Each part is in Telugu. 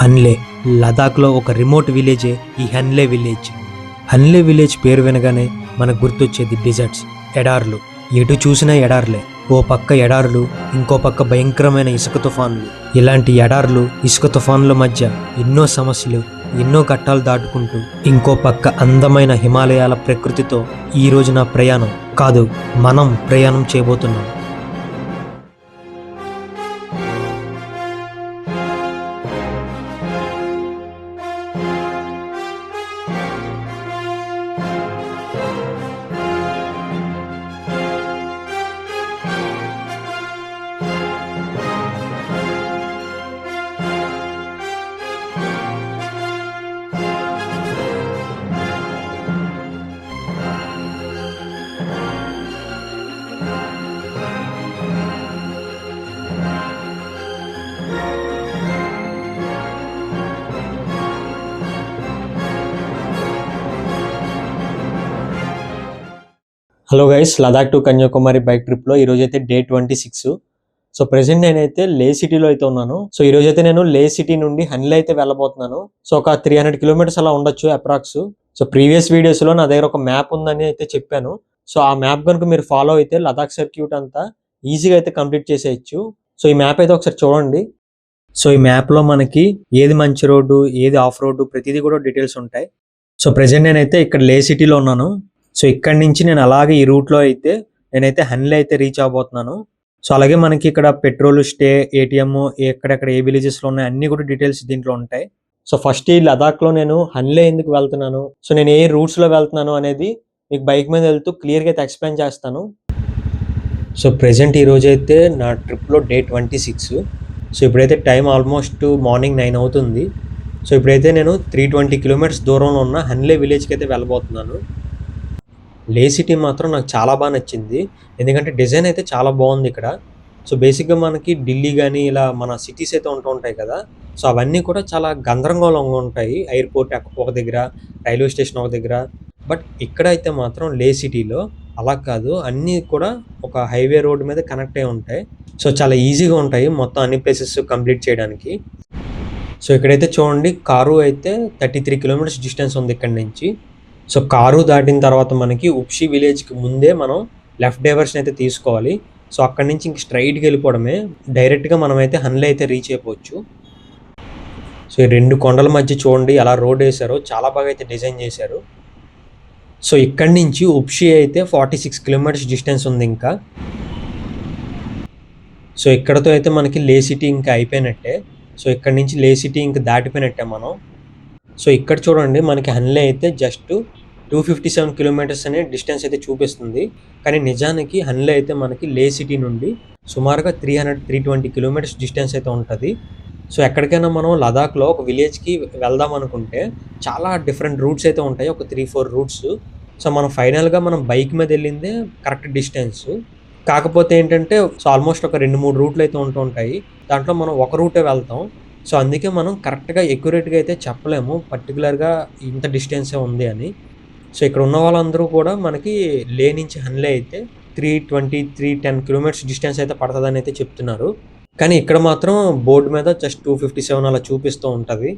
హన్లే లదాఖ్లో ఒక రిమోట్ విలేజే ఈ హన్లే విలేజ్. హన్లే విలేజ్ పేరు వినగానే మనకు గుర్తొచ్చేది డిజర్ట్స్ ఎడార్లు. ఎటు చూసినా ఎడార్లే. ఓ పక్క ఎడార్లు ఇంకో పక్క భయంకరమైన ఇసుక తుఫాన్లు. ఇలాంటి ఎడార్లు ఇసుక తుఫాన్ల మధ్య ఎన్నో సమస్యలు ఎన్నో ఘట్టాలు దాటుకుంటూ ఇంకో పక్క అందమైన హిమాలయాల ప్రకృతితో ఈ నా ప్రయాణం. కాదు మనం ప్రయాణం చేయబోతున్నాం. Hello guys Ladakh to Kanyakumari bike ట్రిప్లో ఈ రోజు అయితే day twenty six. So present నేనైతే లే సిటీలో అయితే ఉన్నాను. సో ఈ రోజు అయితే నేను లే సిటీ నుండి హన్లీ అయితే వెళ్ళబోతున్నాను. సో ఒక త్రీ హండ్రెడ్ కిలోమీటర్స్ అలా ఉండొచ్చు అప్రాక్స్ సో ప్రీవియస్ వీడియోస్లో నా దగ్గర ఒక మ్యాప్ ఉందని అయితే చెప్పాను. సో ఆ మ్యాప్ కనుక మీరు ఫాలో అయితే లదాఖ్ సర్క్యూట్ అంతా ఈజీగా అయితే కంప్లీట్ చేసేయచ్చు. సో ఈ మ్యాప్ అయితే ఒకసారి చూడండి. సో ఈ మ్యాప్లో మనకి ఏది మంచి రోడ్డు ఏది ఆఫ్ రోడ్డు ప్రతిదీ కూడా డీటెయిల్స్ ఉంటాయి. సో ప్రెసెంట్ నేనైతే ఇక్కడ లే సిటీలో ఉన్నాను. సో ఇక్కడి నుంచి నేను అలాగే ఈ రూట్లో అయితే నేనైతే హన్లీ అయితే రీచ్ అవబోతున్నాను. సో అలాగే మనకి ఇక్కడ పెట్రోల్ స్టే ఏటీఎం ఎక్కడెక్కడ ఏ విలేజెస్లో ఉన్నాయి అన్ని కూడా డీటెయిల్స్ దీంట్లో ఉంటాయి. సో ఫస్ట్ ఈ లదాఖ్లో నేను హన్లే ఎందుకు వెళ్తున్నాను? సో నేను ఏ రూట్స్లో వెళ్తున్నాను అనేది మీకు బైక్ మీద వెళ్తూ క్లియర్గా అయితే ఎక్స్ప్లెయిన్ చేస్తాను. సో ప్రెసెంట్ ఈ అయితే నా ట్రిప్లో డే ట్వంటీ సిక్స్. సో ఇప్పుడైతే టైం ఆల్మోస్ట్ మార్నింగ్ నైన్ అవుతుంది. సో ఇప్పుడైతే నేను త్రీ ట్వంటీ కిలోమీటర్స్ దూరంలో ఉన్న హన్లే విలేజ్కి అయితే వెళ్ళబోతున్నాను. లే సిటీ మాత్రం నాకు చాలా బాగా నచ్చింది. ఎందుకంటే డిజైన్ అయితే చాలా బాగుంది ఇక్కడ. సో బేసిక్గా మనకి ఢిల్లీ కానీ ఇలా మన సిటీస్ అయితే ఉంటూ ఉంటాయి కదా. సో అవన్నీ కూడా చాలా గందరగోళంగా ఉంటాయి. ఎయిర్పోర్ట్ ఒక దగ్గర రైల్వే స్టేషన్ ఒక దగ్గర. బట్ ఇక్కడ అయితే మాత్రం లే సిటీలో అలా కాదు. అన్నీ కూడా ఒక హైవే రోడ్ మీద కనెక్ట్ అయి ఉంటాయి. సో చాలా ఈజీగా ఉంటాయి మొత్తం అన్ని ప్లేసెస్ కంప్లీట్ చేయడానికి. సో ఇక్కడైతే చూడండి కారు అయితే థర్టీ త్రీ కిలోమీటర్స్ డిస్టెన్స్ ఉంది ఇక్కడ నుంచి. సో కారు దాటిన తర్వాత మనకి ఉప్షి విలేజ్కి ముందే మనం లెఫ్ట్ డైవర్షన్ అయితే తీసుకోవాలి. సో అక్కడి నుంచి ఇంక స్ట్రైట్కి వెళ్ళిపోవడమే. డైరెక్ట్గా మనం అయితే హన్లే అయితే రీచ్ అయిపోవచ్చు. సో ఈ రెండు కొండల మధ్య చూడండి ఎలా రోడ్ వేశారో చాలా బాగా అయితే డిజైన్ చేశారు. సో ఇక్కడి నుంచి ఉప్షి అయితే ఫార్టీ సిక్స్ కిలోమీటర్స్ డిస్టెన్స్ ఉంది ఇంకా. సో ఇక్కడతో అయితే మనకి లే సిటీ ఇంకా అయిపోయినట్టే. సో ఇక్కడ నుంచి లే సిటీ ఇంకా దాటిపోయినట్టే మనం. సో ఇక్కడ చూడండి మనకి హన్లే అయితే just two fifty seven kilometres అనే డిస్టెన్స్ అయితే చూపిస్తుంది. కానీ నిజానికి హన్లే అయితే మనకి లే సిటీ నుండి సుమారుగా three hundred three twenty kilometres distance అయితే ఉంటుంది. సో ఎక్కడికైనా మనం లదాఖ్లో ఒక విలేజ్కి వెళ్దాం అనుకుంటే చాలా డిఫరెంట్ రూట్స్ అయితే ఉంటాయి. ఒక త్రీ ఫోర్ రూట్స్. సో మనం ఫైనల్గా మనం బైక్ మీద వెళ్ళిందే కరెక్ట్ డిస్టెన్స్. కాకపోతే ఏంటంటే సో ఆల్మోస్ట్ ఒక రెండు మూడు రూట్లు అయితే ఉంటూ ఉంటాయి. దాంట్లో మనం ఒక రూటే వెళ్తాం. సో అందుకే మనం కరెక్ట్గా ఎక్యురేట్గా అయితే చెప్పలేము. పర్టికులర్గా ఇంత డిస్టెన్సే ఉంది అని. సో ఇక్కడ ఉన్న వాళ్ళందరూ కూడా మనకి లే నుంచి హన్లే అయితే three twenty three ten kilometres distance అయితే పడుతుందని అయితే చెప్తున్నారు. కానీ ఇక్కడ మాత్రం బోర్డు మీద జస్ట్ టూ ఫిఫ్టీ సెవెన్ అలా చూపిస్తూ ఉంటుంది.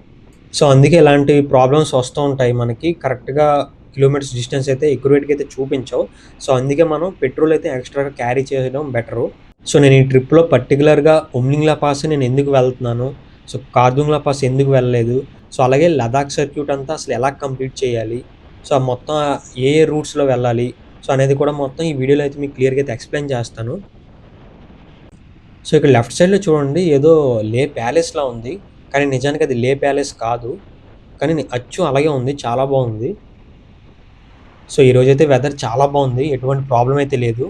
సో అందుకే ఇలాంటి ప్రాబ్లమ్స్ వస్తూ ఉంటాయి మనకి. కరెక్ట్గా కిలోమీటర్స్ డిస్టెన్స్ అయితే ఎక్యురేట్గా అయితే చూపించవు. సో అందుకే మనం పెట్రోల్ అయితే ఎక్స్ట్రాగా క్యారీ చేయడం బెటరు సో నేను ఈ ట్రిప్లో పర్టికులర్గా ఉమ్లింగ్లా పాస్ నేను ఎందుకు వెళ్తున్నాను? సో కార్దుంగ్లా పాస్ ఎందుకు వెళ్ళలేదు? సో అలాగే లదాఖ్ సర్క్యూట్ అంతా అసలు ఎలా కంప్లీట్ చేయాలి? సో మొత్తం ఏ ఏ రూట్స్లో వెళ్ళాలి? సో అనేది కూడా మొత్తం ఈ వీడియోలో అయితే మీకు క్లియర్గా అయితే ఎక్స్ప్లెయిన్ చేస్తాను. సో ఇక్కడ లెఫ్ట్ సైడ్లో చూడండి ఏదో లే ప్యాలెస్లా ఉంది. కానీ నిజానికి అది లే ప్యాలెస్ కాదు. కానీ అచ్చు అలాగే ఉంది చాలా బాగుంది. సో ఈరోజైతే వెదర్ చాలా బాగుంది ఎటువంటి ప్రాబ్లం అయితే లేదు.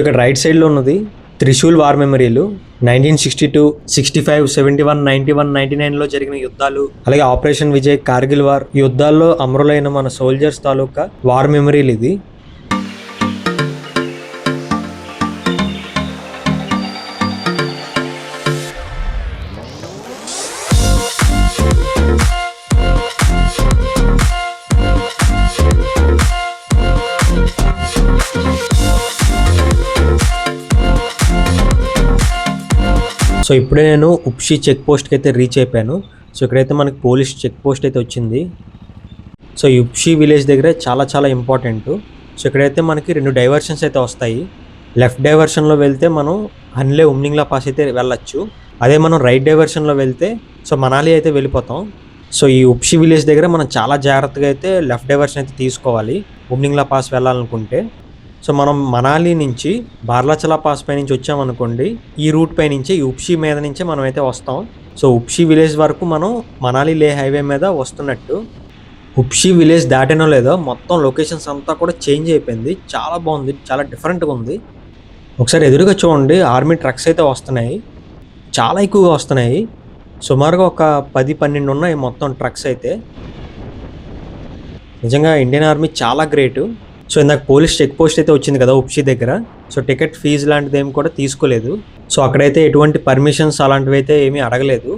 ఇక్కడ రైట్ సైడ్లో ఉన్నది Trishul war మెమరీలు nineteen sixty two sixty five seventy one ninety one ninety నైన్లో జరిగిన యుద్ధాలు అలాగే ఆపరేషన్ విజయ్ కార్గిల్ వార్ యుద్ధాల్లో అమరులైన మన సోల్జర్స్ తాలూకా వార్ మెమరీలు ఇది. సో ఇప్పుడే నేను ఉప్షి చెక్ పోస్ట్కి అయితే రీచ్ అయిపోయాను. సో ఇక్కడైతే మనకి పోలీస్ చెక్ పోస్ట్ అయితే వచ్చింది. సో ఈ ఉప్షి విలేజ్ దగ్గర చాలా చాలా ఇంపార్టెంట్. సో ఇక్కడైతే మనకి రెండు డైవర్షన్స్ అయితే వస్తాయి. లెఫ్ట్ డైవర్షన్లో వెళ్తే మనం హన్లే ఉమ్నింగ్లా పాస్ అయితే వెళ్ళొచ్చు. అదే మనం రైట్ డైవర్షన్లో వెళ్తే సో మనాలి అయితే వెళ్ళిపోతాం. సో ఈ ఉప్షి విలేజ్ దగ్గర మనం చాలా జాగ్రత్తగా అయితే లెఫ్ట్ డైవర్షన్ అయితే తీసుకోవాలి. ఉమ్నింగ్లా పాస్ వెళ్ళాలనుకుంటే. సో మనం మనాలి నుంచి బార్లాచలా పాస్ పై నుంచి వచ్చామనుకోండి ఈ రూట్ పై నుంచి ఈ ఉప్షి మీద నుంచే మనం అయితే వస్తాం. సో ఉప్షి విలేజ్ వరకు మనం మనాలి లే హైవే మీద వస్తున్నట్టు. ఉప్షి విలేజ్ దాటినో లేదో మొత్తం లొకేషన్స్ అంతా కూడా చేంజ్ అయిపోయింది. చాలా బాగుంది చాలా డిఫరెంట్గా ఉంది. ఒకసారి ఎదురుగా చూడండి ఆర్మీ ట్రక్స్ అయితే వస్తున్నాయి. చాలా ఎక్కువగా వస్తున్నాయి. సుమారుగా ఒక పది పన్నెండు ఉన్నాయి మొత్తం ట్రక్స్ అయితే. నిజంగా ఇండియన్ ఆర్మీ చాలా గ్రేటు. సో ఇందాక పోలీస్ చెక్ పోస్ట్ అయితే వచ్చింది కదా ఉప్షి దగ్గర. సో టికెట్ ఫీజు లాంటిది ఏమి కూడా తీసుకోలేదు. సో అక్కడైతే ఎటువంటి పర్మిషన్స్ అలాంటివి అయితే ఏమీ అడగలేదు.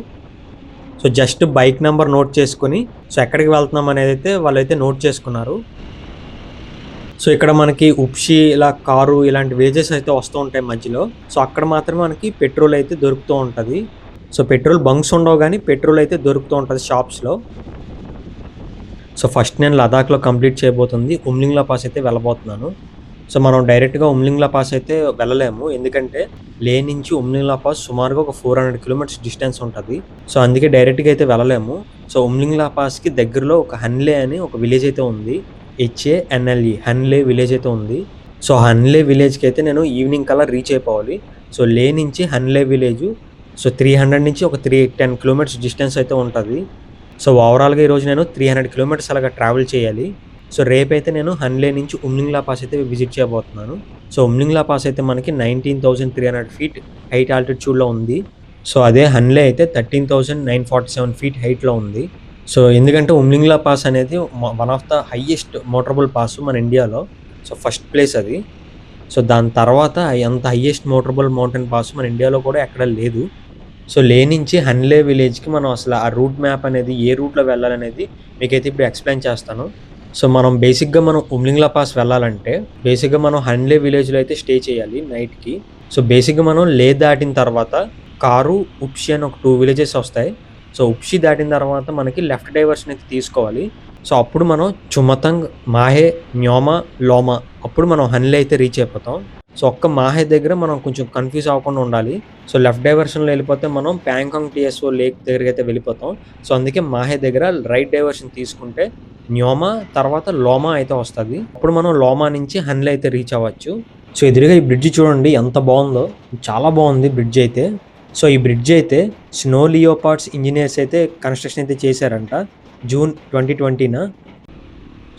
So just bike number note చేసుకుని సో ఎక్కడికి వెళ్తున్నాం అనేది అయితే వాళ్ళైతే నోట్ చేసుకున్నారు. సో ఇక్కడ మనకి ఉప్షి ఇలా కారు ఇలాంటి వేజెస్ అయితే వస్తూ ఉంటాయి మధ్యలో. సో అక్కడ మాత్రమే మనకి పెట్రోల్ అయితే దొరుకుతూ ఉంటుంది. సో పెట్రోల్ బంక్స్ ఉండవు కానీ పెట్రోల్ అయితే దొరుకుతూ ఉంటుంది షాప్స్లో సో ఫస్ట్ నేను లదాఖ్లో కంప్లీట్ చేయబోతుంది. ఉమ్లింగ్లా పాస్ అయితే వెళ్ళబోతున్నాను. సో మనం డైరెక్ట్గా ఉమ్లింగ్లా పాస్ అయితే వెళ్ళలేము. ఎందుకంటే లే నుంచి ఉమ్లింగ్లా పాస్ సుమారుగా ఒక ఫోర్ హండ్రెడ్ కిలోమీటర్స్ డిస్టెన్స్ ఉంటుంది. సో అందుకే డైరెక్ట్గా అయితే వెళ్ళలేము. సో ఉమ్లింగ్లా పాస్కి దగ్గరలో ఒక హన్లే అని ఒక విలేజ్ అయితే ఉంది. హెచ్ఏఎన్ఎల్ఈ హన్లే విలేజ్ అయితే ఉంది. సో హన్లే విలేజ్కి అయితే నేను ఈవినింగ్ కల్లా రీచ్ అయిపోవాలి. సో లే నుంచి Hanle village so three hundred నుంచి ఒక త్రీ టెన్ కిలోమీటర్స్ డిస్టెన్స్ అయితే ఉంటుంది. సో ఓవరాల్గా ఈరోజు నేను త్రీ హండ్రెడ్ కిలోమీటర్స్ అలాగా ట్రావెల్ చేయాలి. సో రేపైతే నేను హన్లే నుంచి ఉమ్లింగ్లా పాస్ అయితే విజిట్ చేయబోతున్నాను. సో ఉమ్లింగ్లా పాస్ అయితే మనకి nineteen thousand three hundred feet height ఆల్టిట్యూడ్లో ఉంది. సో అదే హన్లే అయితే thirteen thousand nine forty seven feet హైట్లో ఉంది. సో ఎందుకంటే ఉమ్లింగ్లా పాస్ అనేది one of the highest motorable pass మన ఇండియాలో. సో ఫస్ట్ ప్లేస్ అది. సో దాని తర్వాత అంత హైయెస్ట్ మోటరబుల్ మౌంటైన్ పాస్ మన ఇండియాలో కూడా ఎక్కడ లేదు. సో లే నుంచి హన్లే విలేజ్కి మనం అసలు ఆ రూట్ మ్యాప్ అనేది ఏ రూట్లో వెళ్ళాలనేది మీకైతే ఇప్పుడు ఎక్స్ప్లెయిన్ చేస్తాను. సో మనం బేసిక్గా మనం ఉమ్లింగ్లా పాస్ వెళ్ళాలంటే బేసిక్గా మనం హన్లే విలేజ్లో అయితే స్టే చేయాలి నైట్కి. సో బేసిక్గా మనం లే దాటిన తర్వాత కారు ఉప్షి అని ఒక టూ విలేజెస్ వస్తాయి. సో ఉప్షి దాటిన తర్వాత మనకి లెఫ్ట్ డైవర్షన్ అయితే తీసుకోవాలి. సో అప్పుడు మనం చుమతంగ్ మాహే మ్యోమా లోమా అప్పుడు మనం హన్లే అయితే రీచ్ అయిపోతాం. సో ఒక్క మాహే దగ్గర మనం కొంచెం కన్ఫ్యూజ్ అవ్వకుండా ఉండాలి. సో లెఫ్ట్ డైవర్షన్లో వెళ్ళిపోతే మనం ప్యాంకాంగ్ టిఎస్ఓ లేక్ దగ్గరికి అయితే వెళ్ళిపోతాం. సో అందుకే మాహే దగ్గర రైట్ డైవర్షన్ తీసుకుంటే న్యోమా తర్వాత లోమా అయితే వస్తుంది. అప్పుడు మనం లోమా నుంచి హన్లే అయితే రీచ్ అవ్వచ్చు. సో ఎదురుగా ఈ బ్రిడ్జ్ చూడండి ఎంత బాగుందో. చాలా బాగుంది బ్రిడ్జ్ అయితే. సో ఈ బ్రిడ్జ్ అయితే స్నో లియోపార్ట్స్ ఇంజనీర్స్ అయితే కన్స్ట్రక్షన్ అయితే చేశారంట జూన్ ట్వంటీ ట్వంటీన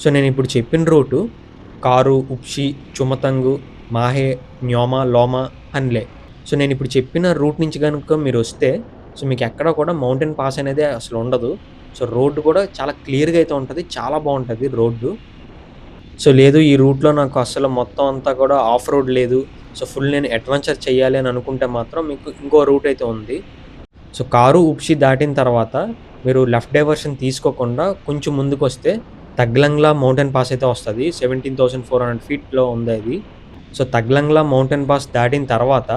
సో నేను ఇప్పుడు చెప్పిన రూటు కారు ఉప్షి చుమతంగు మాహే న్యోమా లోమా అన్లే సో నేను ఇప్పుడు చెప్పిన రూట్ నుంచి కనుక మీరు వస్తే సో మీకు ఎక్కడ కూడా మౌంటైన్ పాస్ అనేది అసలు ఉండదు. సో రోడ్డు కూడా చాలా క్లియర్గా అయితే ఉంటుంది చాలా బాగుంటుంది రోడ్డు. సో లేదు ఈ రూట్లో నాకు అసలు మొత్తం అంతా కూడా ఆఫ్ రోడ్ లేదు. సో ఫుల్ నేను అడ్వెంచర్ చేయాలి అని అనుకుంటే మాత్రం మీకు ఇంకో రూట్ అయితే ఉంది. సో కారు ఉప్షి దాటిన తర్వాత మీరు లెఫ్ట్ డైవర్షన్ తీసుకోకుండా కొంచెం ముందుకు వస్తే తగ్లంగ్లా మౌంటైన్ పాస్ అయితే వస్తుంది. సెవెంటీన్ థౌసండ్ ఫోర్ హండ్రెడ్ ఫీట్లో ఉంది అది. సో తగ్లంగ్లా మౌంటైన్ పాస్ దాటిన తర్వాత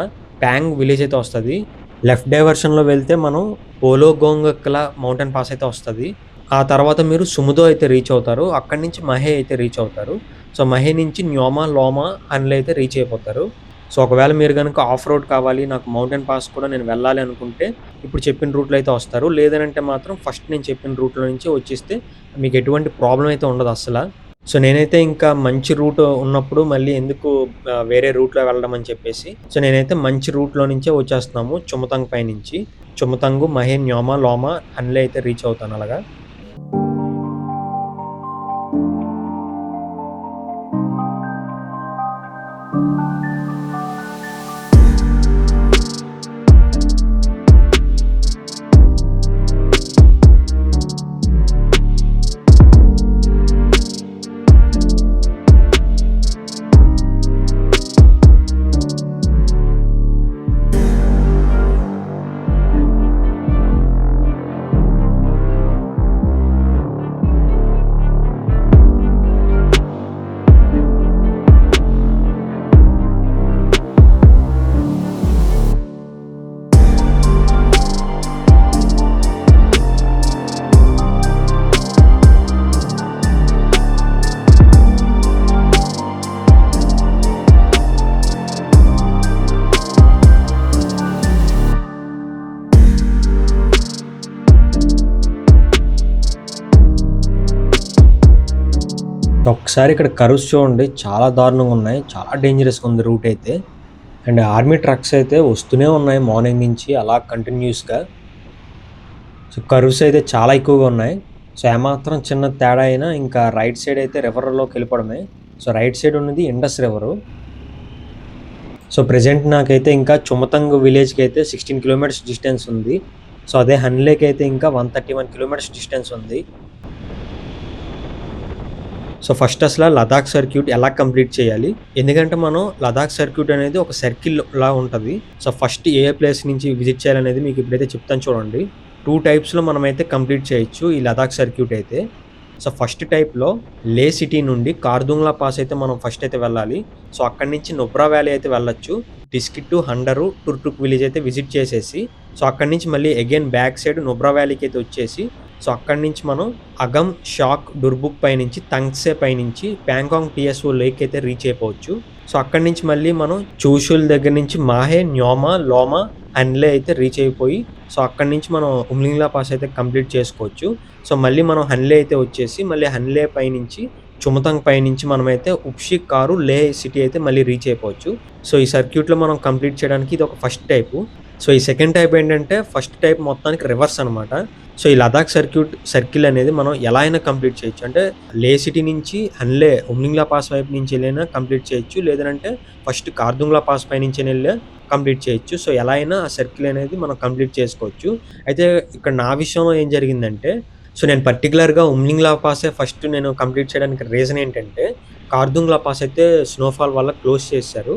ప్యాంగ్ విలేజ్ అయితే వస్తుంది. లెఫ్ట్ డైవర్షన్లో వెళ్తే మనం పోలోగోంగక్లా మౌంటైన్ పాస్ అయితే వస్తుంది. ఆ తర్వాత మీరు సుముదో అయితే రీచ్ అవుతారు. అక్కడి నుంచి మహే అయితే రీచ్ అవుతారు. సో మహే నుంచి న్యోమా లోమా అన్లో అయితే రీచ్ అయిపోతారు. సో ఒకవేళ మీరు కనుక ఆఫ్ రోడ్ కావాలి నాకు మౌంటైన్ పాస్ కూడా నేను వెళ్ళాలి అనుకుంటే ఇప్పుడు చెప్పిన రూట్లో అయితే వస్తారు. లేదనంటే మాత్రం ఫస్ట్ నేను చెప్పిన రూట్లో నుంచి వచ్చేస్తే మీకు ఎటువంటి ప్రాబ్లం అయితే ఉండదు అసలు సో నేనైతే ఇంకా మంచి రూట్ ఉన్నప్పుడు మళ్ళీ ఎందుకు వేరే రూట్లో వెళ్ళడం అని చెప్పేసి సో నేనైతే మంచి రూట్లో నుంచే వచ్చేస్తున్నాము చుమతంగ్ పై నుంచి చుమతంగు మహే న్యోమా లోమా అన్లే అయితే రీచ్ అవుతాను అలాగా. ఒకసారి ఇక్కడ కరువుస్ చూడండి చాలా దారుణంగా ఉన్నాయి చాలా డేంజరస్గా ఉంది రూట్ అయితే. అండ్ ఆర్మీ ట్రక్స్ అయితే వస్తూనే ఉన్నాయి మార్నింగ్ నుంచి అలా కంటిన్యూస్గా. సో కరువుస్ అయితే చాలా ఎక్కువగా ఉన్నాయి. సో ఏమాత్రం చిన్న తేడా అయినా ఇంకా రైట్ సైడ్ అయితే రివర్లోకి వెళ్ళిపోవడమే. సో రైట్ సైడ్ ఉన్నది ఇండస్ రివరు. సో ప్రజెంట్ నాకైతే ఇంకా చుమతంగ్ విలేజ్కి అయితే సిక్స్టీన్ కిలోమీటర్స్ డిస్టెన్స్ ఉంది. సో అదే హన్లేక్ అయితే ఇంకా one thirty one kilometres distance ఉంది. సో ఫస్ట్ అసలు లదాఖ్ సర్క్యూట్ ఎలా కంప్లీట్ చేయాలి? ఎందుకంటే మనం లదాఖ్ సర్క్యూట్ అనేది ఒక సర్కిల్ లా ఉంటుంది. సో ఫస్ట్ ఏ ప్లేస్ నుంచి విజిట్ చేయాలనేది మీకు ఇప్పుడైతే చెప్తాను చూడండి. టూ టైప్స్లో మనమైతే కంప్లీట్ చేయొచ్చు ఈ లదాఖ్ సర్క్యూట్ అయితే. సో ఫస్ట్ టైప్లో లే సిటీ నుండి కార్దుంగ్లా పాస్ అయితే మనం ఫస్ట్ అయితే వెళ్ళాలి. సో అక్కడి నుంచి నుబ్రా వ్యాలీ అయితే వెళ్ళొచ్చు. డిస్కిట్ టు హండరు టుర్టుక్ విలేజ్ అయితే విజిట్ చేసేసి సో అక్కడి నుంచి మళ్ళీ అగైన్ బ్యాక్ సైడ్ నుబ్రా వ్యాలీకి అయితే వచ్చేసి సో అక్కడి నుంచి మనం అగమ్ షాక్ డుర్బుక్ పైనుంచి తంగ్సే పైనుంచి ప్యాంకాంగ్ టిఎస్ఓ లేక్ అయితే రీచ్ అయిపోవచ్చు. సో అక్కడి నుంచి మళ్ళీ మనం చూషుల్ దగ్గర నుంచి మాహే న్యోమా లోమా హన్లే అయితే రీచ్ అయిపోయి సో అక్కడి నుంచి మనం ఉమ్లింగ్లా పాస్ అయితే కంప్లీట్ చేసుకోవచ్చు. సో మళ్ళీ మనం హన్లే అయితే వచ్చేసి మళ్ళీ హన్లే పై నుంచి చుమతంగ్ పైనుంచి మనమైతే ఉప్షి కారు లే సిటీ అయితే మళ్ళీ రీచ్ అయిపోవచ్చు. సో ఈ సర్క్యూట్లో మనం కంప్లీట్ చేయడానికి ఇది ఒక ఫస్ట్ టైపు. సో ఈ సెకండ్ టైప్ ఏంటంటే ఫస్ట్ టైప్ మొత్తానికి రివర్స్ అనమాట సో ఈ లదాఖ్ సర్క్యూట్ సర్కిల్ అనేది మనం ఎలా అయినా కంప్లీట్ చేయొచ్చు. అంటే లే సిటీ నుంచి హన్లే ఉమ్లింగ్లా పాస్ వైపు నుంచి వెళ్ళైనా కంప్లీట్ చేయొచ్చు. లేదంటే ఫస్ట్ కార్దుంగ్లా పాస్ పై నుంచి వెళ్ళే కంప్లీట్ చేయొచ్చు. సో ఎలా అయినా ఆ సర్కిల్ అనేది మనం కంప్లీట్ చేసుకోవచ్చు. అయితే ఇక్కడ నా విషయంలో ఏం జరిగిందంటే సో నేను పర్టికులర్గా ఉమ్లింగ్లా పాసే ఫస్ట్ నేను కంప్లీట్ చేయడానికి రీజన్ ఏంటంటే కార్దుంగ్లా పాస్ అయితే స్నోఫాల్ వల్ల క్లోజ్ చేశారు.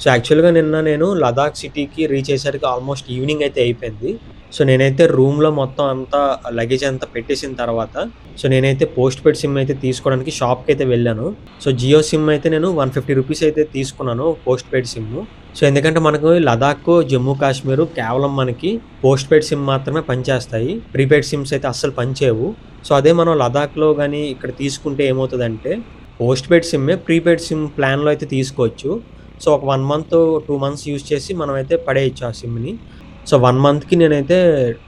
సో యాక్చువల్గా నిన్న నేను లదాఖ్ సిటీకి రీచ్ అయ్యేసరికి ఆల్మోస్ట్ ఈవినింగ్ అయితే అయిపోయింది. సో నేనైతే రూమ్లో మొత్తం అంతా లగేజ్ అంతా పెట్టేసిన తర్వాత సో నేనైతే పోస్ట్ పెయిడ్ సిమ్ అయితే తీసుకోవడానికి షాప్కి అయితే వెళ్ళాను. సో జియో సిమ్ అయితే నేను వన్ ఫిఫ్టీ రూపీస్ అయితే తీసుకున్నాను పోస్ట్ పెయిడ్ సిమ్ సో ఎందుకంటే మనకు లదాఖ్ జమ్మూ కాశ్మీర్ కేవలం మనకి పోస్ట్ పెయిడ్ సిమ్ మాత్రమే పనిచేస్తాయి. ప్రీపెయిడ్ సిమ్స్ అయితే అస్సలు పనిచేయవు. సో అదే మనం లదాఖ్లో కానీ ఇక్కడ తీసుకుంటే ఏమవుతుందంటే పోస్ట్ పెయిడ్ సిమ్మే ప్రీపెయిడ్ సిమ్ ప్లాన్లో అయితే తీసుకోవచ్చు. సో ఒక one month two months use చేసి మనం అయితే పడేయచ్చు ఆ సిమ్ని. సో వన్ మంత్కి నేనైతే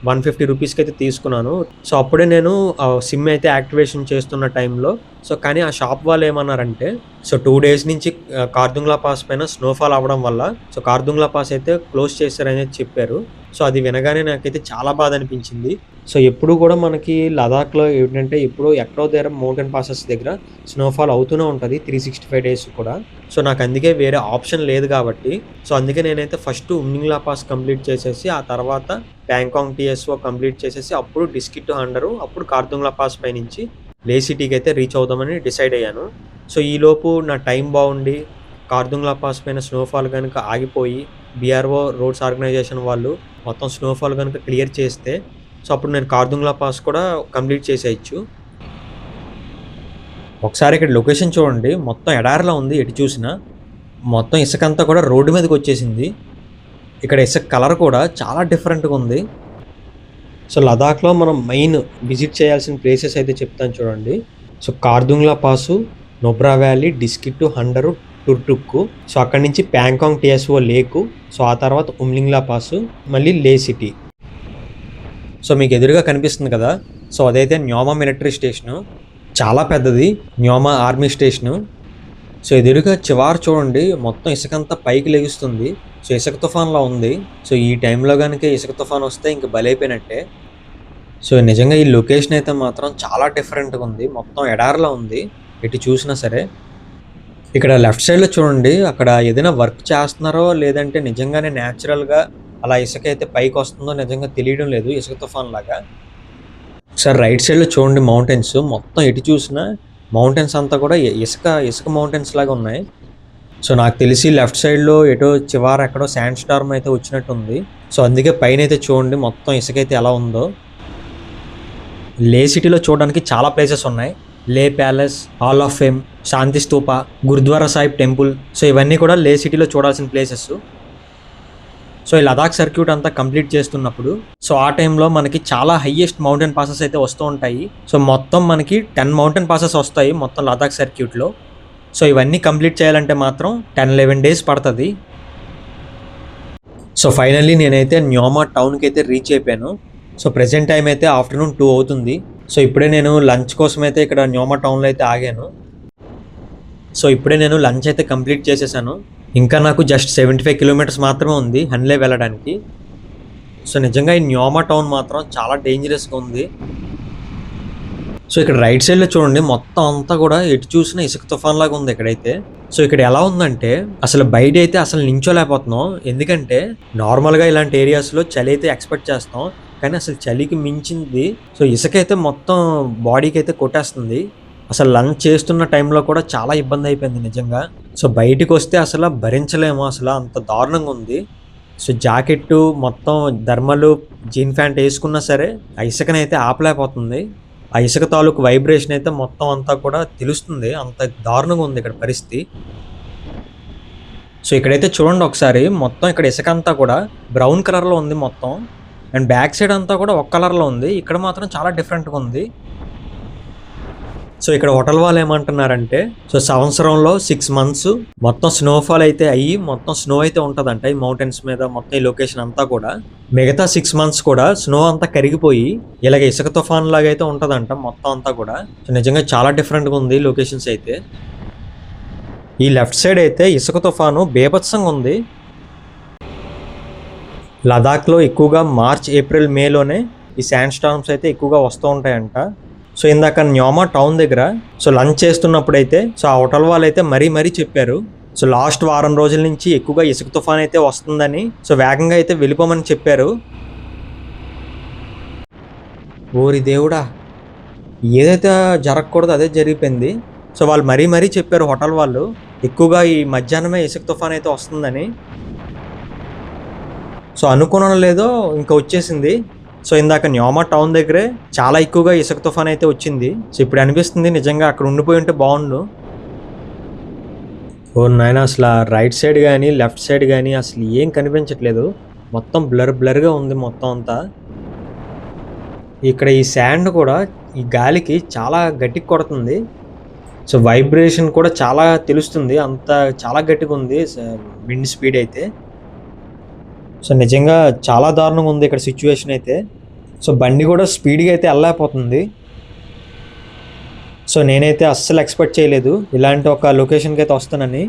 వన్ ఫిఫ్టీ రూపీస్కి అయితే తీసుకున్నాను. సో అప్పుడే నేను ఆ సిమ్ అయితే యాక్టివేషన్ చేస్తున్న టైంలో సో కానీ ఆ షాప్ వాళ్ళు ఏమన్నారంటే సో టూ డేస్ నుంచి కార్దుంగ్లా పాస్ పైన స్నోఫాల్ అవ్వడం వల్ల సో కార్దుంగ్లా పాస్ అయితే క్లోజ్ చేశారని చెప్పారు. సో అది వినగానే నాకైతే చాలా బాధ అనిపించింది సో ఎప్పుడు కూడా మనకి లదాఖ్లో ఏంటంటే ఎప్పుడు ఎక్కడో దగ్గర మౌంటైన్ పాసెస్ దగ్గర స్నోఫాల్ అవుతూనే ఉంటుంది త్రీ సిక్స్టీ ఫైవ్ డేస్ కూడా. సో నాకు అందుకే వేరే ఆప్షన్ లేదు కాబట్టి. సో అందుకే నేనైతే ఫస్ట్ ఉమ్మింగ్లా పాస్ కంప్లీట్ చేసేసి ఆ తర్వాత బ్యాంకాంగ్ టీఎస్ఓ కంప్లీట్ చేసేసి అప్పుడు డిస్కిట్ హండరు అప్పుడు కార్దుంగ్లా పాస్ పై నుంచి లే సిటీకి అయితే రీచ్ అవుదామని డిసైడ్ అయ్యాను. సో ఈలోపు నా టైం బాగుండి కార్దుంగ్లా పాస్ పైన స్నోఫాల్ కనుక ఆగిపోయి బీఆర్ఓ రోడ్స్ ఆర్గనైజేషన్ వాళ్ళు మొత్తం స్నోఫాల్ కనుక క్లియర్ చేస్తే సో అప్పుడు నేను కార్దుంగ్లా పాస్ కూడా కంప్లీట్ చేసేయచ్చు. ఒకసారి ఇక్కడ లొకేషన్ చూడండి. మొత్తం ఎడారిలో ఉంది ఎటు చూసినా. మొత్తం ఇసుకంతా కూడా రోడ్డు మీదకి వచ్చేసింది. ఇక్కడ ఇసుక కలర్ కూడా చాలా డిఫరెంట్గా ఉంది. సో లదాఖ్లో మనం మెయిన్ విజిట్ చేయాల్సిన ప్లేసెస్ అయితే చెప్తాను చూడండి. So Khardung La pass Nubra valley Diskit Hunder టుర్టుక్కు so అక్కడి నుంచి ప్యాంకాంగ్ టిఎస్ఓ లేకు. సో ఆ తర్వాత ఉమ్లింగ్లా పాసు మళ్ళీ లే సిటీ. సో మీకు ఎదురుగా కనిపిస్తుంది కదా. సో అదైతే న్యోమా మిలిటరీ స్టేషను. చాలా పెద్దది న్యోమా ఆర్మీ స్టేషను. సో ఎదురుగా చివారు చూడండి మొత్తం ఇసుకంతా పైకి లెగుస్తుంది. సో ఇసుక తుఫాన్లా ఉంది. సో ఈ టైంలో కనుక ఇసుక తుఫాన్ వస్తే ఇంక బలైపోయినట్టే. సో నిజంగా ఈ లొకేషన్ అయితే మాత్రం చాలా డిఫరెంట్గా ఉంది. మొత్తం ఎడారిలో ఉంది. ఎటు చూసినా సరే. ఇక్కడ లెఫ్ట్ సైడ్లో చూడండి అక్కడ ఏదైనా వర్క్ చేస్తున్నారో లేదంటే నిజంగానే న్యాచురల్గా అలా ఇసుక అయితే పైకి వస్తుందో నిజంగా తెలియడం లేదు ఇసుక తుఫాన్ లాగా. సార్ రైట్ సైడ్లో చూడండి మౌంటైన్స్ మొత్తం ఎటు చూసినా మౌంటైన్స్ అంతా కూడా ఇసుక ఇసుక మౌంటైన్స్ లాగా ఉన్నాయి. సో నాకు తెలిసి లెఫ్ట్ సైడ్లో ఎటో చివర ఎక్కడో శాండ్ స్టార్మ్ అయితే వచ్చినట్టు ఉంది సో అందుకే పైన అయితే చూడండి మొత్తం ఇసుక అయితే ఎలా ఉందో. లే సిటీలో చూడడానికి చాలా ప్లేసెస్ ఉన్నాయి. Leh palace hall of fame Shanti Stupa Gurudwara Sahib temple. So ఇవన్నీ కూడా లే సిటీలో చూడాల్సిన ప్లేసెస్ సో ఈ లదాఖ్ సర్క్యూట్ అంతా కంప్లీట్ చేస్తున్నప్పుడు సో ఆ టైంలో మనకి చాలా హైయెస్ట్ మౌంటైన్ పాసెస్ అయితే వస్తూ ఉంటాయి. సో మొత్తం మనకి టెన్ మౌంటైన్ పాసెస్ వస్తాయి మొత్తం లదాఖ్ సర్క్యూట్లో. సో ఇవన్నీ కంప్లీట్ చేయాలంటే మాత్రం టెన్ లెవెన్ డేస్ పడుతుంది. సో ఫైనల్లీ నేనైతే న్యోమా టౌన్కి అయితే రీచ్ అయిపోయాను. సో ప్రెసెంట్ టైం అయితే ఆఫ్టర్నూన్ టూ అవుతుంది. సో ఇప్పుడే నేను లంచ్ కోసం అయితే ఇక్కడ న్యోమా టౌన్లో అయితే ఆగాను. సో ఇప్పుడే నేను లంచ్ అయితే కంప్లీట్ చేసేసాను. ఇంకా నాకు జస్ట్ సెవెంటీ ఫైవ్ కిలోమీటర్స్ మాత్రమే ఉంది హన్లే వెళ్ళడానికి. సో నిజంగా ఈ న్యోమా టౌన్ మాత్రం చాలా డేంజరస్గా ఉంది. సో ఇక్కడ రైట్ సైడ్లో చూడండి మొత్తం అంతా కూడా ఎటు చూసిన ఇసుక తుఫాన్ లాగా ఉంది ఇక్కడైతే. సో ఇక్కడ ఎలా ఉందంటే అసలు బయట అయితే అసలు నించోలేకపోతున్నాం. ఎందుకంటే నార్మల్గా ఇలాంటి ఏరియాస్లో చలి అయితే ఎక్స్పెక్ట్ చేస్తాం. కానీ అసలు చలికి మించింది. సో ఇసుక అయితే మొత్తం బాడీకి అయితే కొట్టేస్తుంది. అసలు లంచ్ చేస్తున్న టైంలో కూడా చాలా ఇబ్బంది అయిపోయింది నిజంగా. సో బయటికి వస్తే అసలు భరించలేము. అసలు అంత దారుణంగా ఉంది. సో జాకెట్టు మొత్తం ధర్మలు జీన్ ప్యాంట్ వేసుకున్నా సరే ఆ ఇసుకనైతే ఆపలేకపోతుంది. ఆ ఇసుక తాలూకు వైబ్రేషన్ అయితే మొత్తం అంతా కూడా తెలుస్తుంది. అంత దారుణంగా ఉంది ఇక్కడ పరిస్థితి. సో ఇక్కడైతే చూడండి ఒకసారి. మొత్తం ఇక్కడ ఇసుక అంతా కూడా బ్రౌన్ కలర్లో ఉంది మొత్తం. అండ్ బ్యాక్ సైడ్ అంతా కూడా ఒక కలర్లో ఉంది. ఇక్కడ మాత్రం చాలా డిఫరెంట్గా ఉంది. సో ఇక్కడ హోటల్ వాళ్ళు ఏమంటున్నారంటే సో సంవత్సరంలో సిక్స్ మంత్స్ మొత్తం స్నోఫాల్ అయితే అయ్యి మొత్తం స్నో అయితే ఉంటుందంట ఈ మౌంటైన్స్ మీద మొత్తం ఈ లొకేషన్ అంతా కూడా. మిగతా సిక్స్ మంత్స్ కూడా స్నో అంతా కరిగిపోయి ఇలాగ ఇసుక తుఫాన్ లాగా అయితే ఉంటుందంట మొత్తం అంతా కూడా. సో నిజంగా చాలా డిఫరెంట్గా ఉంది లొకేషన్స్ అయితే. ఈ లెఫ్ట్ సైడ్ అయితే ఇసుక తుఫాను బేభత్సంగా ఉంది. లదాఖ్లో ఎక్కువగా మార్చ్ ఏప్రిల్ మేలోనే ఈ శాండ్ స్టార్మ్స్ అయితే ఎక్కువగా వస్తూ ఉంటాయంట. సో ఇందాక న్యోమా టౌన్ దగ్గర సో లంచ్ చేస్తున్నప్పుడు అయితే సో ఆ హోటల్ వాళ్ళు అయితే మరీ మరీ చెప్పారు సో లాస్ట్ వారం రోజుల నుంచి ఎక్కువగా ఇసుక తుఫాన్ అయితే వస్తుందని సో వేగంగా అయితే వెళ్ళిపోమని చెప్పారు. ఓరి దేవుడా ఏదైతే జరగకూడదు అదే జరిగిపోయింది. సో వాళ్ళు మరీ మరీ చెప్పారు హోటల్ వాళ్ళు ఎక్కువగా ఈ మధ్యాహ్నమే ఇసుక తుఫాన్ అయితే వస్తుందని. సో అనుకున్నాను లేదో ఇంకా వచ్చేసింది. సో ఇందాక న్యోమా టౌన్ దగ్గరే చాలా ఎక్కువగా ఇసుక తుఫాన్ అయితే వచ్చింది. సో ఇప్పుడు అనిపిస్తుంది నిజంగా అక్కడ ఉండిపోయి ఉంటే బాగుండు. ఓ నాయన అసలు రైట్ సైడ్ కానీ లెఫ్ట్ సైడ్ కానీ అసలు ఏం కనిపించట్లేదు. మొత్తం బ్లర్ బ్లర్గా ఉంది మొత్తం అంతా. ఇక్కడ ఈ శాండ్ కూడా ఈ గాలికి చాలా గట్టి కొడుతుంది. సో వైబ్రేషన్ కూడా చాలా తెలుస్తుంది. అంత చాలా గట్టిగా ఉంది విండ్ స్పీడ్ అయితే. సో నిజంగా చాలా దారుణంగా ఉంది ఇక్కడ సిచ్యువేషన్ అయితే. సో బండి కూడా స్పీడ్గా అయితే వెళ్ళలేకపోతుంది. సో నేనైతే అస్సలు ఎక్స్పెక్ట్ చేయలేదు. ఇలాంటి ఒక లొకేషన్కి అయితే వస్తానని.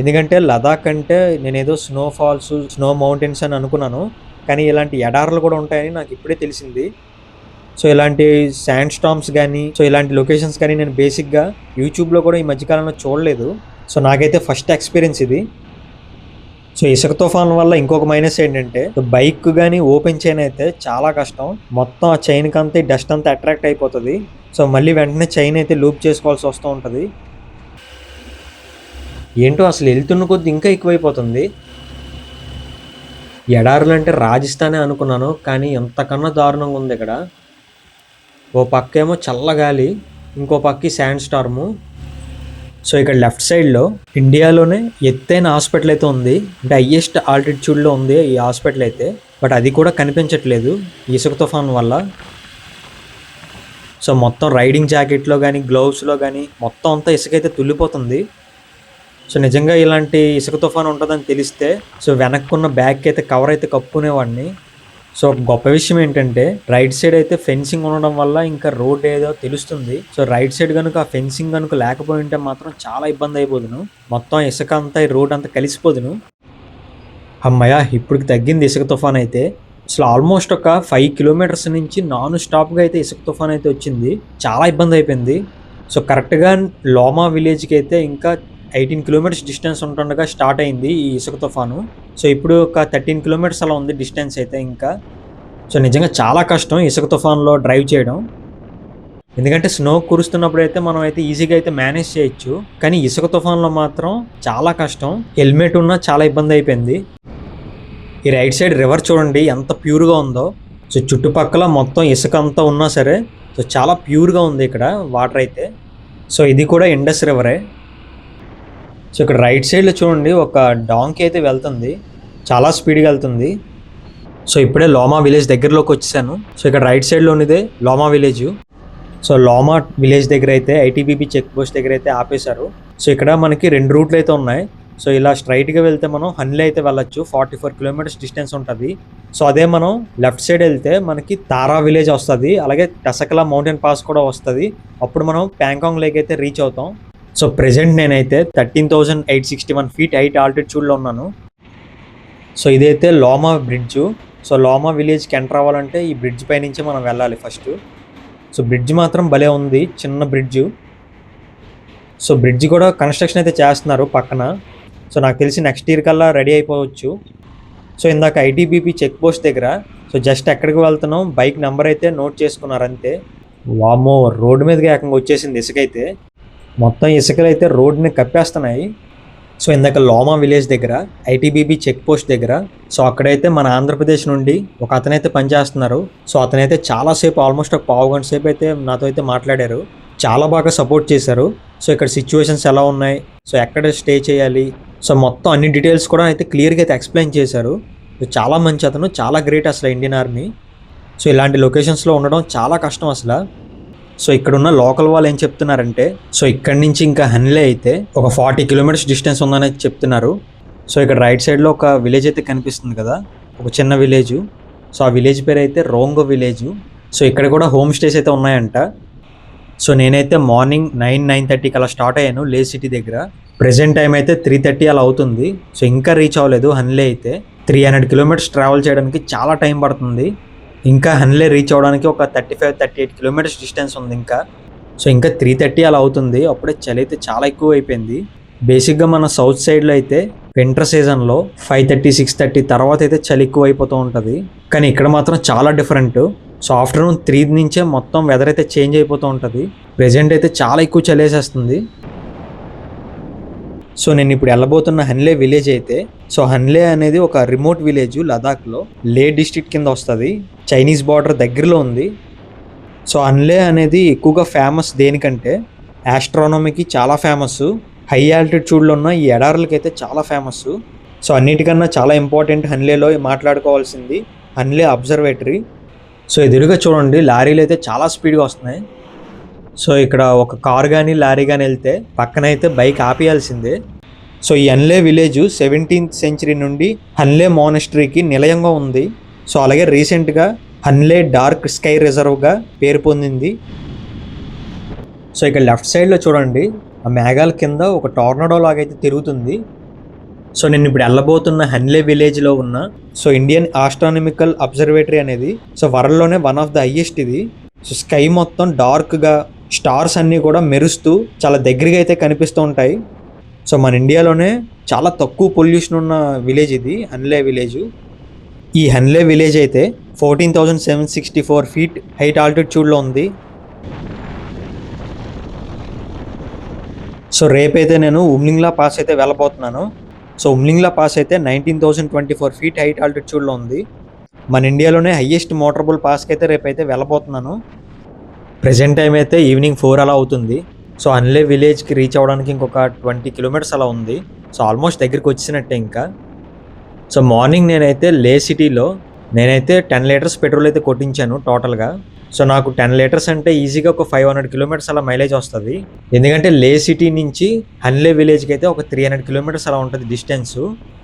ఎందుకంటే లదాఖ్ అంటే నేనేదో స్నో ఫాల్స్ స్నో మౌంటైన్స్ అని అనుకున్నాను. కానీ ఇలాంటి ఎడార్లు కూడా ఉంటాయని నాకు ఇప్పుడే తెలిసింది. సో ఇలాంటి శాండ్ స్టామ్స్ కానీ సో ఇలాంటి లొకేషన్స్ కానీ నేను బేసిక్గా యూట్యూబ్లో కూడా ఈ మధ్యకాలంలో చూడలేదు. సో నాకైతే ఫస్ట్ ఎక్స్పీరియన్స్ ఇది. సో ఇసుక తుఫాన్ వల్ల ఇంకొక మైనస్ ఏంటంటే బైక్ కానీ ఓపెన్ చైన్ అయితే చాలా కష్టం. మొత్తం ఆ చైన్కి అంతా డస్ట్ అంతా అట్రాక్ట్ అయిపోతుంది. సో మళ్ళీ వెంటనే చైన్ అయితే లూప్ చేసుకోవాల్సి వస్తూ ఉంటుంది. ఏంటో అసలు వెళ్తున్న కొద్ది ఇంకా ఎక్కువైపోతుంది. ఎడారులు అంటే రాజస్థానే అనుకున్నాను కానీ ఎంతకన్నా దారుణంగా ఉంది ఇక్కడ. ఓ పక్క ఏమో చల్లగాలి ఇంకో పక్కి శాండ్ స్టార్ము. సో ఇక్కడ లెఫ్ట్ సైడ్లో ఇండియాలోనే ఎత్తైన హాస్పిటల్ అయితే ఉంది. అంటే హయ్యెస్ట్ ఆల్టిట్యూడ్లో ఉంది ఈ హాస్పిటల్ అయితే. బట్ అది కూడా కనిపించట్లేదు ఇసుక తుఫాన్ వల్ల. సో మొత్తం రైడింగ్ జాకెట్లో కానీ గ్లౌస్లో కానీ మొత్తం అంతా ఇసుక అయితే తుల్లిపోతుంది. సో నిజంగా ఇలాంటి ఇసుక తుఫాన్ ఉంటుందని తెలిస్తే సో వెనక్కున్న బ్యాగ్ అయితే కవర్ అయితే కప్పుకునేవాడిని. సో గొప్ప విషయం ఏంటంటే రైట్ సైడ్ అయితే ఫెన్సింగ్ ఉండడం వల్ల ఇంకా రోడ్ ఏదో తెలుస్తుంది. సో రైట్ సైడ్ కనుక ఆ ఫెన్సింగ్ కనుక లేకపోయి ఉంటే మాత్రం చాలా ఇబ్బంది అయిపోదును. మొత్తం ఇసుక అంతా ఈ రోడ్ అంతా కలిసిపోదును. అమ్మయ్య ఇప్పుడు తగ్గింది ఇసుక తుఫాన్ అయితే. అసలు ఆల్మోస్ట్ ఒక ఫైవ్ కిలోమీటర్స్ నుంచి నాన్ స్టాప్గా అయితే ఇసుక తుఫాన్ అయితే వచ్చింది. చాలా ఇబ్బంది అయిపోయింది. సో కరెక్ట్గా లోమా విలేజ్కి అయితే ఇంకా ఎయిటీన్ కిలోమీటర్స్ డిస్టెన్స్ ఉంటుండగా స్టార్ట్ అయింది ఈ ఇసుక తుఫాను. సో ఇప్పుడు ఒక థర్టీన్ కిలోమీటర్స్ అలా ఉంది డిస్టెన్స్ అయితే ఇంకా. సో నిజంగా చాలా కష్టం ఇసుక తుఫాన్లో డ్రైవ్ చేయడం. ఎందుకంటే స్నో కురుస్తున్నప్పుడు అయితే మనం అయితే ఈజీగా అయితే మేనేజ్ చేయొచ్చు. కానీ ఇసుక తుఫాన్లో మాత్రం చాలా కష్టం. హెల్మెట్ ఉన్నా చాలా ఇబ్బంది అయిపోయింది. ఈ రైట్ సైడ్ రివర్ చూడండి ఎంత ప్యూర్గా ఉందో. సో చుట్టుపక్కల మొత్తం ఇసుక అంతా ఉన్నా సరే సో చాలా ప్యూర్గా ఉంది ఇక్కడ వాటర్ అయితే. సో ఇది కూడా ఇండస్ రివరే. సో ఇక్కడ రైట్ సైడ్లో చూడండి ఒక డాంకి అయితే వెళ్తుంది. చాలా స్పీడ్గా వెళ్తుంది. సో ఇప్పుడే లోమా విలేజ్ దగ్గరలోకి వచ్చేసాను. సో ఇక్కడ రైట్ సైడ్లో ఉన్నదే Loma village. So Loma village దగ్గర అయితే ఐటీబీపీ చెక్ పోస్ట్ దగ్గర అయితే ఆపేశారు. సో ఇక్కడ మనకి రెండు రూట్లు అయితే ఉన్నాయి. సో ఇలా స్ట్రైట్గా వెళ్తే మనం హన్లీ అయితే వెళ్ళొచ్చు. ఫార్టీ ఫోర్ కిలోమీటర్స్ డిస్టెన్స్ ఉంటుంది. సో అదే మనం లెఫ్ట్ సైడ్ వెళ్తే మనకి తారా విలేజ్ వస్తుంది. అలాగే టసకలా మౌంటైన్ పాస్ కూడా వస్తుంది. అప్పుడు మనం ప్యాంకాంగ్ లేక్ అయితే రీచ్ అవుతాం. సో ప్రెజెంట్ నేనైతే thirteen thousand eight sixty one feet height ఆల్టిట్యూడ్లో ఉన్నాను. సో ఇదైతే లోమా బ్రిడ్జ్. సో లోమా విలేజ్కి ఎంటర్ అవ్వాలంటే ఈ బ్రిడ్జ్ పైనుంచి మనం వెళ్ళాలి ఫస్ట్. సో బ్రిడ్జ్ మాత్రం భలే ఉంది చిన్న బ్రిడ్జ్. సో బ్రిడ్జ్ కూడా కన్స్ట్రక్షన్ అయితే చేస్తున్నారు పక్కన. సో నాకు తెలిసి నెక్స్ట్ ఇయర్ కల్లా రెడీ అయిపోవచ్చు. సో ఇందాక ఐటీబీపీ చెక్ పోస్ట్ దగ్గర సో జస్ట్ ఎక్కడికి వెళ్తున్నాం బైక్ నెంబర్ అయితే నోట్ చేసుకున్నారు అంతే వామో రోడ్డు మీదకి ఏకంగా వచ్చేసింది ఇసుకైతే మొత్తం ఇసుకలు అయితే రోడ్ని కప్పేస్తున్నాయి. సో ఇందాక లోమా విలేజ్ దగ్గర ఐటీబీబీ చెక్ పోస్ట్ దగ్గర సో అక్కడైతే మన ఆంధ్రప్రదేశ్ నుండి ఒక అతనైతే పనిచేస్తున్నారు. సో అతనైతే చాలాసేపు ఆల్మోస్ట్ ఒక పావు గంట సేపు అయితే నాతో అయితే మాట్లాడారు. చాలా బాగా సపోర్ట్ చేశారు. సో ఇక్కడ సిచ్యువేషన్స్ ఎలా ఉన్నాయి? సో ఎక్కడ స్టే చేయాలి? సో మొత్తం అన్ని డీటెయిల్స్ కూడా అయితే క్లియర్గా అయితే ఎక్స్ప్లెయిన్ చేశారు. సో చాలా మంచి అతను చాలా గ్రేట్ అసలు ఇండియన్ ఆర్మీ. సో ఇలాంటి లొకేషన్స్లో ఉండడం చాలా కష్టం అసలు. సో ఇక్కడ ఉన్న లోకల్ వాళ్ళు ఏం చెప్తున్నారంటే సో ఇక్కడి నుంచి ఇంకా హన్లే అయితే ఒక ఫార్టీ కిలోమీటర్స్ డిస్టెన్స్ ఉందని చెప్తున్నారు. సో ఇక్కడ రైట్ సైడ్లో ఒక విలేజ్ అయితే కనిపిస్తుంది కదా ఒక చిన్న విలేజ్. సో ఆ విలేజ్ పేరు అయితే రోంగో విలేజ్. సో ఇక్కడ కూడా హోమ్ స్టేస్ అయితే ఉన్నాయంట. సో నేనైతే మార్నింగ్ నైన్ నైన్ థర్టీకి అలా స్టార్ట్ అయ్యాను లే సిటీ దగ్గర. ప్రెసెంట్ టైం అయితే త్రీ థర్టీ అలా అవుతుంది. సో ఇంకా రీచ్ అవ్వలేదు హన్లే అయితే. త్రీ హండ్రెడ్ కిలోమీటర్స్ ట్రావెల్ చేయడానికి చాలా టైం పడుతుంది. ఇంకా హన్లే రీచ్ అవ్వడానికి ఒక thirty five thirty eight kilometres distance ఉంది ఇంకా. సో ఇంకా త్రీ థర్టీ అలా అవుతుంది. అప్పుడే చలి అయితే చాలా ఎక్కువ అయిపోయింది బేసిక్గా మన సౌత్ సైడ్లో అయితే వింటర్ సీజన్లో ఫైవ్ థర్టీ సిక్స్ థర్టీ తర్వాత అయితే చలి ఎక్కువ అయిపోతూ ఉంటుంది. కానీ ఇక్కడ మాత్రం చాలా డిఫరెంట్ సో ఆఫ్టర్నూన్ త్రీ నుంచే మొత్తం వెదర్ అయితే చేంజ్ అయిపోతూ ఉంటుంది. ప్రజెంట్ అయితే చాలా ఎక్కువ చలేసేస్తుంది సో నేను ఇప్పుడు వెళ్ళబోతున్న హన్లే విలేజ్ అయితే సో హన్లే అనేది ఒక రిమోట్ విలేజ్ లదాఖ్లో. లే డిస్ట్రిక్ట్ కింద వస్తుంది. చైనీస్ బార్డర్ దగ్గరలో ఉంది. సో హన్లే అనేది ఎక్కువగా ఫేమస్ దేనికంటే ఆస్ట్రానమీకి చాలా ఫేమస్ హై ఆల్టిట్యూడ్లో ఉన్న ఈ ఎడారులకైతే చాలా ఫేమస్ సో అన్నిటికన్నా చాలా ఇంపార్టెంట్ హన్లేలో మాట్లాడుకోవాల్సింది హన్లే అబ్జర్వేటరీ సో ఎదురుగా చూడండి లారీలు అయితే చాలా స్పీడ్గా వస్తున్నాయి. సో ఇక్కడ ఒక కార్ కానీ లారీ కానీ వెళ్తే పక్కన అయితే బైక్ ఆపేయాల్సిందే. సో ఈ అన్లే విలేజ్ సెవెంటీన్త్ సెంచరీ నుండి హన్లే మోనస్ట్రీకి నిలయంగా ఉంది. సో అలాగే రీసెంట్గా హన్లే డార్క్ స్కై రిజర్వ్గా పేరు పొందింది. సో ఇక్కడ లెఫ్ట్ సైడ్లో చూడండి. ఆ మేఘాల కింద ఒక టోర్నడో లాగైతే తిరుగుతుంది. సో నేను ఇప్పుడు వెళ్ళబోతున్న హన్లే విలేజ్లో ఉన్న సో ఇండియన్ ఆస్ట్రానమికల్ అబ్జర్వేటరీ అనేది సో వరల్డ్లోనే వన్ ఆఫ్ ద హైయెస్ట్ ఇది. సో స్కై మొత్తం డార్క్గా స్టార్స్ అన్నీ కూడా మెరుస్తూ చాలా దగ్గరగా అయితే కనిపిస్తూ ఉంటాయి. సో మన ఇండియాలోనే చాలా తక్కువ పొల్యూషన్ ఉన్న విలేజ్ ఇది హన్లే విలేజ్. ఈ హన్లే విలేజ్ అయితే fourteen thousand seven sixty four feet height ఆల్టిట్యూడ్లో ఉంది. సో రేపైతే నేను ఉమ్లింగ్లా పాస్ అయితే వెళ్ళబోతున్నాను. సో ఉమ్లింగ్లా పాస్ అయితే nineteen thousand twenty four feet height ఆల్టిట్యూడ్లో ఉంది. మన ఇండియాలోనే హయ్యెస్ట్ మోటరబుల్ పాస్కి అయితే రేపైతే వెళ్ళబోతున్నాను. ప్రజెంట్ టైం అయితే ఈవినింగ్ ఫోర్ అలా అవుతుంది. సో అన్లే విలేజ్కి రీచ్ అవ్వడానికి ఇంకొక ట్వంటీ కిలోమీటర్స్ అలా ఉంది. సో ఆల్మోస్ట్ దగ్గరికి వచ్చినట్టే ఇంకా. సో మార్నింగ్ నేనైతే లే సిటీలో నేనైతే టెన్ లీటర్స్ పెట్రోల్ అయితే కొట్టించాను టోటల్గా సో నాకు టెన్ లీటర్స్ అంటే ఈజీగా ఒక ఫైవ్ హండ్రెడ్ కిలోమీటర్స్ అలా మైలేజ్ వస్తుంది. ఎందుకంటే లే సిటీ నుంచి హన్లే విలేజ్కి అయితే ఒక త్రీ హండ్రెడ్ కిలోమీటర్స్ అలా ఉంటుంది డిస్టెన్స్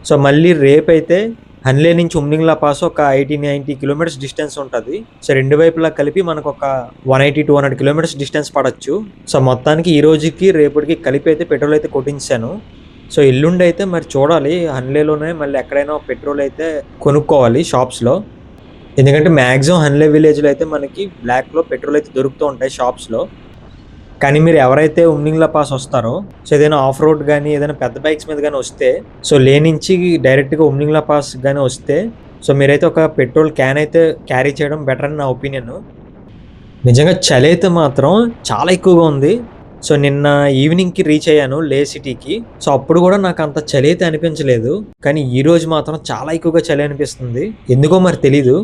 సో మళ్ళీ రేపు అయితే హన్లే నుంచి ఉమ్లింగ్లా పాస్ ఒక ఎయిటీ నైంటీ కిలోమీటర్స్ డిస్టెన్స్ ఉంటుంది. సో రెండు వైపులా కలిపి మనకు ఒక one eighty two hundred kilometres distance పడచ్చు. So మొత్తానికి ఈ రోజుకి రేపటికి కలిపి అయితే పెట్రోల్ అయితే కొట్టించాను. సో ఎల్లుండి అయితే మరి చూడాలి. హన్లేలోనే మళ్ళీ ఎక్కడైనా పెట్రోల్ అయితే కొనుక్కోవాలి షాప్స్లో. ఎందుకంటే మ్యాక్సిమం హన్లే విలేజ్లో అయితే మనకి బ్లాక్లో పెట్రోల్ అయితే దొరుకుతూ ఉంటాయి షాప్స్లో. కానీ మీరు ఎవరైతే ఉమ్నింగ్లా పాస్ వస్తారో సో ఏదైనా ఆఫ్ రోడ్ కానీ ఏదైనా పెద్ద బైక్స్ మీద కానీ వస్తే సో లే నుంచి డైరెక్ట్గా ఉమ్నింగ్లా పాస్ కానీ వస్తే సో మీరైతే ఒక పెట్రోల్ క్యాన్ అయితే క్యారీ చేయడం బెటర్ అని నా ఒపీనియన్ నిజంగా చలి అయితే మాత్రం చాలా ఎక్కువగా ఉంది. సో నిన్న ఈవినింగ్కి రీచ్ అయ్యాను లే సిటీకి. సో అప్పుడు కూడా నాకు అంత చలి అయితే అనిపించలేదు. కానీ ఈ రోజు మాత్రం చాలా ఎక్కువగా చలి అనిపిస్తుంది. ఎందుకో మరి తెలీదు.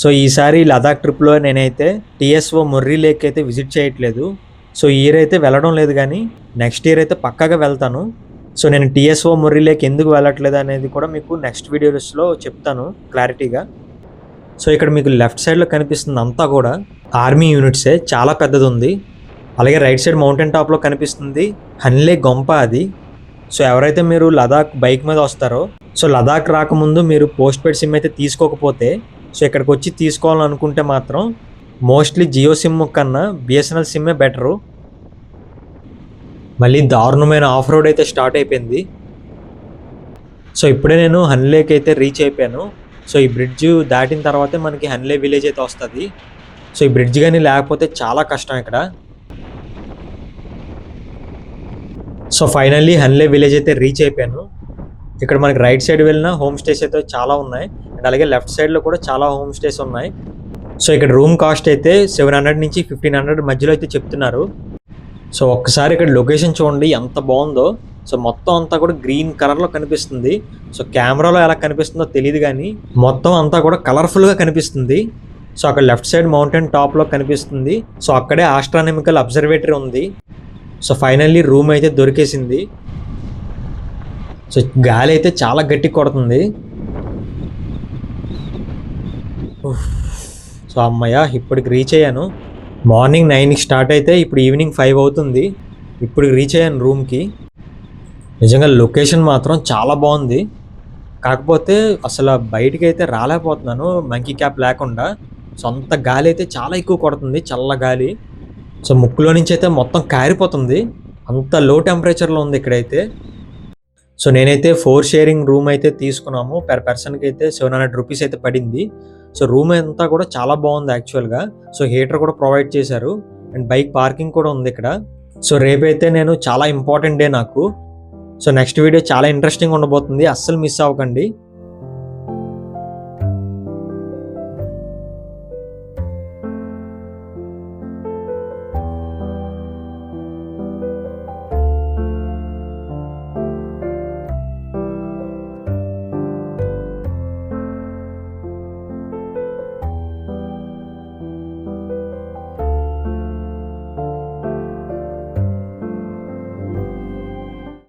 సో ఈసారి లదాఖ్ ట్రిప్లో నేనైతే టిఎస్ఓ ముర్రీ లేక్ అయితే విజిట్ చేయట్లేదు. సో ఇయర్ అయితే వెళ్ళడం లేదు కానీ నెక్స్ట్ ఇయర్ అయితే పక్కాగా వెళ్తాను. సో నేను టిఎస్ఓ ముర్రీ లేక్ ఎందుకు వెళ్ళట్లేదు అనేది కూడా మీకు నెక్స్ట్ వీడియోస్లో చెప్తాను క్లారిటీగా. సో ఇక్కడ మీకు లెఫ్ట్ సైడ్లో కనిపిస్తుంది అంతా కూడా ఆర్మీ యూనిట్సే చాలా పెద్దది ఉంది అలాగే రైట్ సైడ్ మౌంటైన్ టాప్లో కనిపిస్తుంది హన్లే గొంప అది. సో ఎవరైతే మీరు లదాఖ్ బైక్ మీద వస్తారో సో లదాఖ్ రాకముందు మీరు పోస్ట్ పెయిడ్ సిమ్ అయితే తీసుకోకపోతే సో ఇక్కడికి వచ్చి తీసుకోవాలనుకుంటే మాత్రం మోస్ట్లీ జియో సిమ్ కన్నా బిఎస్ఎన్ఎల్ సిమ్మే బెటరు. మళ్ళీ దారుణమైన ఆఫ్ రోడ్ అయితే స్టార్ట్ అయిపోయింది. సో ఇప్పుడే నేను హన్లేక్ అయితే రీచ్ అయిపోయాను. సో ఈ బ్రిడ్జ్ దాటిన తర్వాతే మనకి హన్లే విలేజ్ అయితే వస్తుంది. సో ఈ బ్రిడ్జ్ కానీ లేకపోతే చాలా కష్టం ఇక్కడ. సో ఫైనల్లీ హన్లే విలేజ్ అయితే రీచ్ అయిపోయాను. ఇక్కడ మనకి రైట్ సైడ్ వెళ్ళిన హోమ్ స్టేస్ అయితే చాలా ఉన్నాయి. అండ్ అలాగే లెఫ్ట్ సైడ్లో కూడా చాలా హోమ్ స్టేస్ ఉన్నాయి. సో ఇక్కడ రూమ్ కాస్ట్ అయితే సెవెన్ హండ్రెడ్ నుంచి ఫిఫ్టీన్ హండ్రెడ్ మధ్యలో అయితే చెప్తున్నారు. సో ఒక్కసారి ఇక్కడ లొకేషన్ చూడండి ఎంత బాగుందో. సో మొత్తం అంతా కూడా గ్రీన్ కలర్లో కనిపిస్తుంది. సో కెమెరాలో ఎలా కనిపిస్తుందో తెలియదు కానీ మొత్తం అంతా కూడా కలర్ఫుల్గా కనిపిస్తుంది. సో అక్కడ లెఫ్ట్ సైడ్ మౌంటైన్ టాప్లో కనిపిస్తుంది. సో అక్కడే ఆస్ట్రానమికల్ అబ్జర్వేటరీ ఉంది. సో ఫైనల్లీ రూమ్ అయితే దొరికేసింది. సో గాలి అయితే చాలా గట్టి కొడుతుంది. సో అమ్మయ్య ఇప్పటికి రీచ్ అయ్యాను. మార్నింగ్ నైన్కి స్టార్ట్ అయితే ఇప్పుడు ఈవినింగ్ ఫైవ్ అవుతుంది. ఇప్పుడు రీచ్ అయ్యాను రూమ్కి నిజంగా లొకేషన్ మాత్రం చాలా బాగుంది. కాకపోతే అసలు బయటికి అయితే రాలేకపోతున్నాను మంకీ క్యాప్ లేకుండా. సొంత గాలి అయితే చాలా ఎక్కువ కొడుతుంది చల్ల గాలి. సో ముక్కులో నుంచి అయితే మొత్తం కారిపోతుంది. అంత లో టెంపరేచర్లో ఉంది ఇక్కడైతే. సో నేనైతే ఫోర్ షేరింగ్ రూమ్ అయితే తీసుకున్నాము. పర్ పర్సన్కి అయితే సెవెన్ హండ్రెడ్ రూపీస్ అయితే పడింది. సో రూమ్ అంతా కూడా చాలా బాగుంది యాక్చువల్గా సో హీటర్ కూడా ప్రొవైడ్ చేశారు. అండ్ బైక్ పార్కింగ్ కూడా ఉంది ఇక్కడ. సో రేపైతే నేను చాలా ఇంపార్టెంట్ డే నాకు. సో నెక్స్ట్ వీడియో చాలా ఇంట్రెస్టింగ్ ఉండబోతుంది. అస్సలు మిస్ అవ్వకండి.